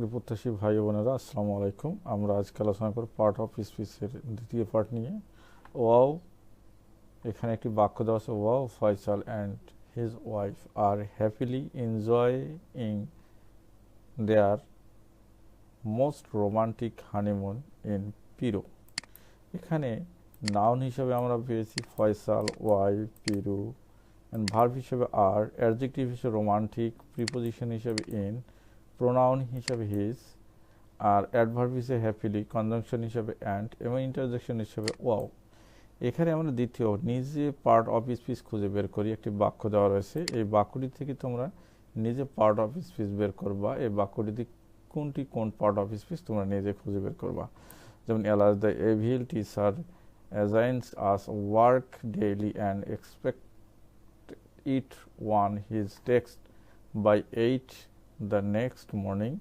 চাকরি প্রত্যাশী ভাই বোনেরা, আসসালামু আলাইকুম। আমরা আজকে আলোচনা করব পার্ট অফ স্পিচের দ্বিতীয় পার্ট নিয়ে। ওয়াও, এখানে একটি বাক্য দেওয়া আছে, wow, Faisal and his wife are happily enjoying their most romantic honeymoon in Peru এখানে নাউন হিসাবে আমরা পেয়েছি Faisal wife Peru and verb হিসেবে আর অ্যাডজেক্টিভ হিসেবে রোমান্টিক প্রিপোজিশন হিসেবে ইন প্রোনাউন হিসাবে হিজ আর অ্যাডভার্ব হিসেবে হ্যাপিলি কনজাংশন হিসাবে অ্যান্ড এবং ইন্টারজেকশন হিসাবে ওয়াও এখানে আমরা দ্বিতীয় নিজে পার্ট অফ স্পিচ খুঁজে বের করি, একটি বাক্য দেওয়া রয়েছে। এই বাক্যটি থেকে তোমরা নিজে পার্ট অফ স্পিচ বের করবা। এই বাক্যটিতে কোনটি কোন পার্ট অফ স্পিচ তোমরা নিজে খুঁজে বের করবা। যেমন alas the evil teacher assigns us work daily and expect it on his text by eight the next morning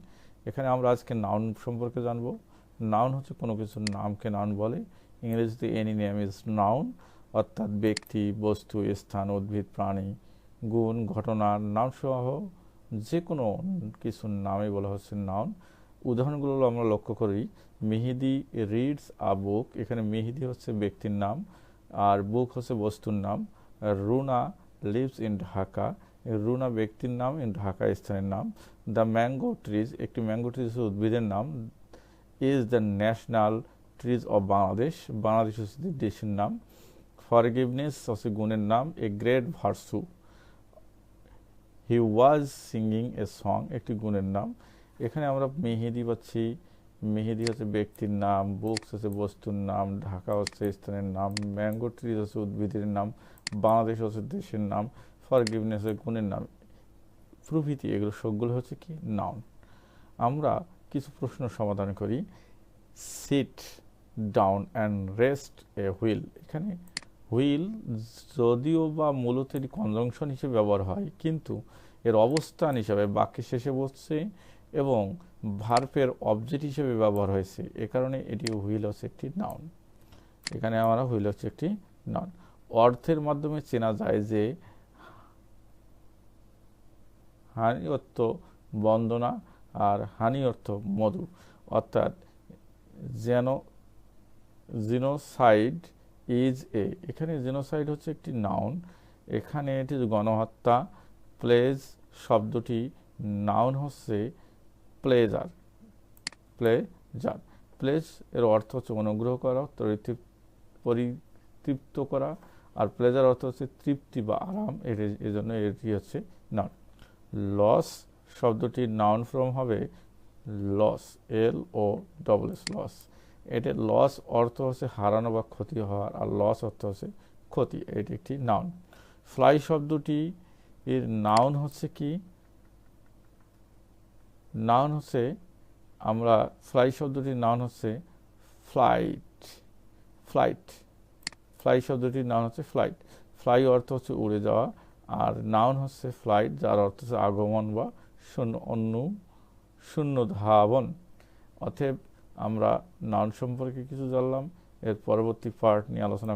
এখানে আমরা আজকে নাউন সম্পর্কে জানব। নাউন হচ্ছে কোনো কিছুর নামকে নাউন বলে। ইংরেজিতে এনি নেম ইজ নাউন অর্থাৎ ব্যক্তি, বস্তু, স্থান, উদ্ভিদ, প্রাণী, গুণ ঘটনার নাম সহ যে কোনো কিছুর নামে বলা হচ্ছে নাউন উদাহরণগুলো আমরা লক্ষ্য করি, মেহেদি রিডস আ বুক এখানে মেহেদি হচ্ছে ব্যক্তির নাম, আর বুক হচ্ছে বস্তুর নাম। রুনা লিভস ইন ঢাকা রুনা ব্যক্তির নাম ঢাকা স্থানের নাম। দ্য ম্যাঙ্গো ট্রিজ, একটি ম্যাঙ্গো ট্রিজ উদ্ভিদের নাম। Is the national trees of Bangladesh. Bangladesh হচ্ছে দেশের নাম। ফরগিভনেস, হচ্ছে গুণের নাম। A great virtue. He was singing a song, একটি গুণের নাম। এখানে আমরা মেহেদি পাচ্ছি। মেহেদি হচ্ছে ব্যক্তির নাম। বুকস হচ্ছে বস্তুর নাম। ঢাকা হচ্ছে স্থানের নাম। ম্যাঙ্গো ট্রিজ হচ্ছে উদ্ভিদের নাম। বাংলাদেশ হচ্ছে দেশের নাম। ফরগিভনেস হচ্ছে গুণের নাম। প্রভৃতি এগুলো সবগুলো হচ্ছে কি? নাউন আমরা কিছু প্রশ্ন সমাধান করি। Sit down and rest a wheel এখানে হুইল যদিও বা মূলত এটি কনজাংশন হিসেবে ব্যবহার হয়, কিন্তু এর অবস্থান হিসাবে, বাক্যের শেষে বসছে এবং ভার্পের অবজেক্ট হিসেবে ব্যবহার হয়েছে। এ কারণে এটি হুইল হচ্ছে একটি নাউন এখানে আমরা হুইল হচ্ছে একটি নাউন অর্থের মাধ্যমে চেনা যায় যে হানি অর্থ বন্দনা আর হানি অর্থ মধু। অর্থাৎ যেন জিনোসাইড ইজ এ। এখানে জিনোসাইড হচ্ছে একটি নাউন। এখানে এটি গণহত্যা, প্লেজ শব্দটি নাউন হচ্ছে প্লেজার প্লেজার। প্লেজ এর অর্থ হচ্ছে অনুগ্রহ করা পরিতৃপ্ত করা। আর প্লেজার অর্থ হচ্ছে তৃপ্তি বা আরাম। এর এজন্য এটি হচ্ছে নাউন। লস শব্দটির নাউন ফর্ম হবে loss L O double S loss এটার লস অর্থ হচ্ছে হারানো বা ক্ষতি হওয়ার, আর লস অর্থ হচ্ছে ক্ষতি, এটি একটি নাউন ফ্লাই শব্দটি এর নাউন হচ্ছে কি? নাউন হচ্ছে, আমরা ফ্লাই শব্দটির নাউন হচ্ছে ফ্লাইট ফ্লাইট ফ্লাই শব্দটির নাউন হচ্ছে ফ্লাইট ফ্লাই অর্থ হচ্ছে উড়ে যাওয়া আর নাউন হচ্ছে ফ্লাইট যার অর্থ হচ্ছে আগমন বা শূন্য, অন্য শূন্য ধাবন অতএব আমরা নাউন সম্পর্কে কিছু জানলাম, এর পরবর্তী পার্ট নিয়ে আলোচনা